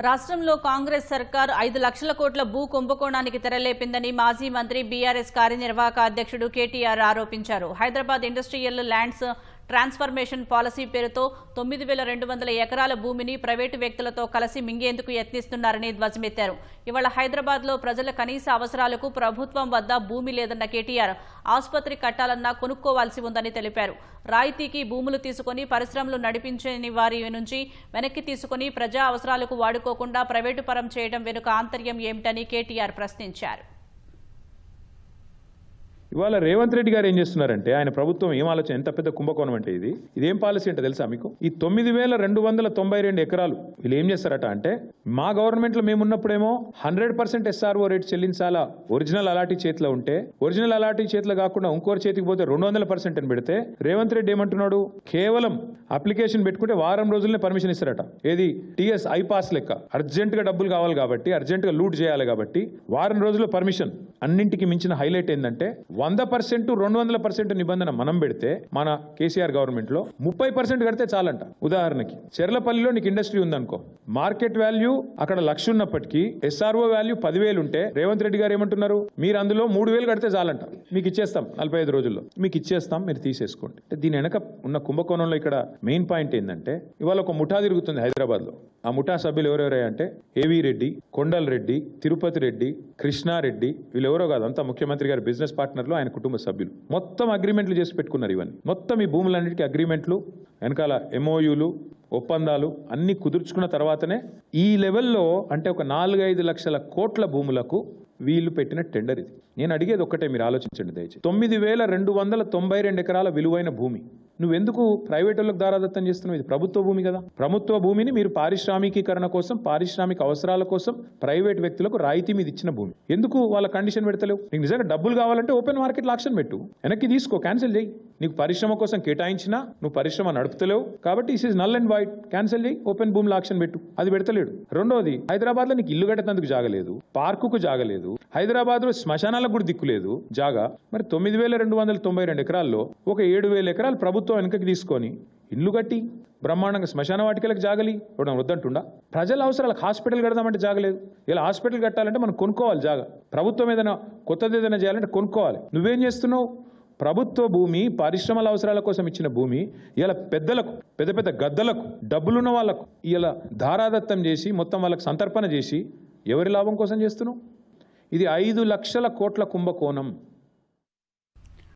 రాష్ట్రంలో కాంగ్రెస్ సర్కార్ ఐదు లక్షల కోట్ల భూ కుంభకోణానికి తెరలేపిందని మాజీ మంత్రి బీఆర్ఎస్ కార్యనిర్వాహక అధ్యక్షుడు కేటీఆర్ ఆరోపించారు. Hyderabad industrial lands transformation policy పేరుతో తొమ్మిది వేల రెండు వందల ఎకరాల భూమిని ప్రైవేటు వ్యక్తులతో కలిసి మింగేందుకు యత్నిస్తున్నారని ధ్వజమెత్తారు. ఇవాళ హైదరాబాద్లో ప్రజల కనీస అవసరాలకు ప్రభుత్వం వద్ద భూమి లేదన్న కేటీఆర్ ఆసుపత్రి కట్టాలన్నా కొనుక్కోవాల్సి ఉందని తెలిపారు. రాయితీకి భూములు తీసుకొని పరిశ్రమలు నడిపించని వారి నుంచి వెనక్కి తీసుకొని ప్రజా అవసరాలకు వాడుకోకుండా ప్రైవేటు పరం చేయడం వెనుక ఆంతర్యం ఏమిటని కేటీఆర్ ప్రశ్నించారు. ఇవాళ రేవంత్ రెడ్డి గారు ఏం చేస్తున్నారంటే ఆయన ప్రభుత్వం ఏం ఆలోచన ఎంత పెద్ద కుంభకోణం అంటే ఇది? ఇదేం పాలసీ అంటే తెలుసా మీకు? ఈ తొమ్మిది వేల రెండు వందల తొంభై రెండు ఎకరాలు వీళ్ళు ఏం చేస్తారట అంటే మా గవర్నమెంట్లో మేమున్నప్పుడేమో హండ్రెడ్ పర్సెంట్ ఎస్ఆర్ఓ రేట్ చెల్లించాలా? ఒరిజినల్ అలాటీ చేతిలో ఉంటే ఒరిజినల్ అలాటీ చేతిలో కాకుండా ఇంకోరు చేతికి పోతే రెండు వందల పర్సెంట్ అని పెడితే రేవంత్ రెడ్డి ఏమంటున్నాడు? కేవలం అప్లికేషన్ పెట్టుకుంటే వారం రోజులనే పర్మిషన్ ఇస్తారట. ఏది? టీఎస్ ఐపాస్ లెక్క. అర్జెంట్గా డబ్బులు కావాలి కాబట్టి అర్జెంట్గా లూట్ చేయాలి కాబట్టి వారం రోజుల్లో పర్మిషన్. అన్నింటికి మించిన హైలైట్ ఏంటంటే వంద పర్సెంట్ రెండు వందల పర్సెంట్ నిబంధన మనం పెడితే మన కేసీఆర్ గవర్నమెంట్లో ముప్పై పర్సెంట్ కడితే చాలంట. ఉదాహరణకి చెర్లపల్లిలో నీకు ఇండస్ట్రీ ఉందనుకో. మార్కెట్ వాల్యూ అక్కడ లక్ష ఉన్నప్పటికీ ఎస్ఆర్ఓ వాల్యూ పదివేలు ఉంటే రేవంత్ రెడ్డి గారు ఏమంటున్నారు? మీరు అందులో మూడు వేలు కడితే చాలంట. మీకు ఇచ్చేస్తాం నలభై ఐదు రోజుల్లో. మీకు ఇచ్చేస్తాం మీరు తీసేసుకోండి. దీని వెనక ఉన్న కుంభకోణంలో ఇక్కడ మెయిన్ పాయింట్ ఏంటంటే ఇవాళ ఒక ముఠా తిరుగుతుంది హైదరాబాద్లో ఆ ముఠా సభ్యులు ఎవరెవరే అంటే ఏవి రెడ్డి కొండల్ రెడ్డి తిరుపతి రెడ్డి కృష్ణారెడ్డి వీళ్ళు ఎవరో కాదు అంతా ముఖ్యమంత్రి గారి బిజినెస్ పార్ట్నర్లు ఆయన కుటుంబ సభ్యులు. మొత్తం అగ్రిమెంట్లు చేసి పెట్టుకున్నారు ఇవన్నీ. మొత్తం ఈ భూములన్నిటికీ అగ్రిమెంట్లు వెనకాల ఎంఓయూలు ఒప్పందాలు అన్ని కుదుర్చుకున్న తర్వాతనే ఈ లెవెల్లో అంటే ఒక నాలుగైదు లక్షల కోట్ల భూములకు వీళ్ళు పెట్టిన టెండర్ ఇది. నేను అడిగేది ఒక్కటే మీరు ఆలోచించండి దయచేసి. తొమ్మిది వేల రెండు వందల తొంభై రెండు ఎకరాల విలువైన భూమి. నువ్వెందుకు ప్రైవేట్ వాళ్ళకి దారాదత్తం చేస్తున్నావు? ఇది ప్రభుత్వ భూమి కదా. ప్రభుత్వ భూమిని మీరు పారిశ్రామికీకరణ కోసం పారిశ్రామిక అవసరాల కోసం ప్రైవేట్ వ్యక్తులకు రాయితీ మీద ఇచ్చిన భూమి. ఎందుకు వాళ్ళ కండిషన్ పెడతలేవు? నీకు నిజంగా డబ్బులు కావాలంటే ఓపెన్ మార్కెట్ ఆప్షన్ పెట్టు. వెనక్కి తీసుకో క్యాన్సిల్ చేయి. నీకు పరిశ్రమ కోసం కేటాయించినా నువ్వు పరిశ్రమ నడుపుతలేవు. కాబట్టి is is null and void cancel చేయి ఓపెన్ భూమి ఆక్షన్ పెట్టు. అది పెడతలేడు. రెండోది హైదరాబాద్లో నీకు ఇల్లు కట్టేందుకు జాగలేదు. పార్కుకు జాగలేదు. హైదరాబాద్లో శ్మశానాలకు కూడా దిక్కులేదు. జాగా. మరి తొమ్మిది వేల రెండు వందల తొంభై రెండు ఎకరాల్లో ఒక ఏడు వేల ఎకరాలు ప్రభుత్వం వెనుకకి తీసుకొని ఇల్లు కట్టి బ్రహ్మాండంగా శ్మశాన వాటికలకు జాగలి. ఇవ్వడం వద్దంటుండా? ప్రజల అవసరాలకు హాస్పిటల్ కడదామంటే జాగలేదు. ఇలా హాస్పిటల్ కట్టాలంటే మనం కొనుక్కోవాలి జాగా. ప్రభుత్వం ఏదైనా కొత్తది ఏదైనా చేయాలంటే కొనుక్కోవాలి. నువ్వేం చేస్తున్నావు? ప్రభుత్వ భూమి పరిశ్రమల అవసరాల కోసం ఇచ్చిన భూమి ఇలా పెద్దలకు పెద్ద పెద్ద గద్దలకు డబ్బులున్న వాళ్ళకు ఇలా ధారాదత్తం చేసి మొత్తం వాళ్ళకి సంతర్పణ చేసి ఎవరి లాభం కోసం చేస్తున్నావు? ఇది ఐదు లక్షల కోట్ల కుంభకోణం.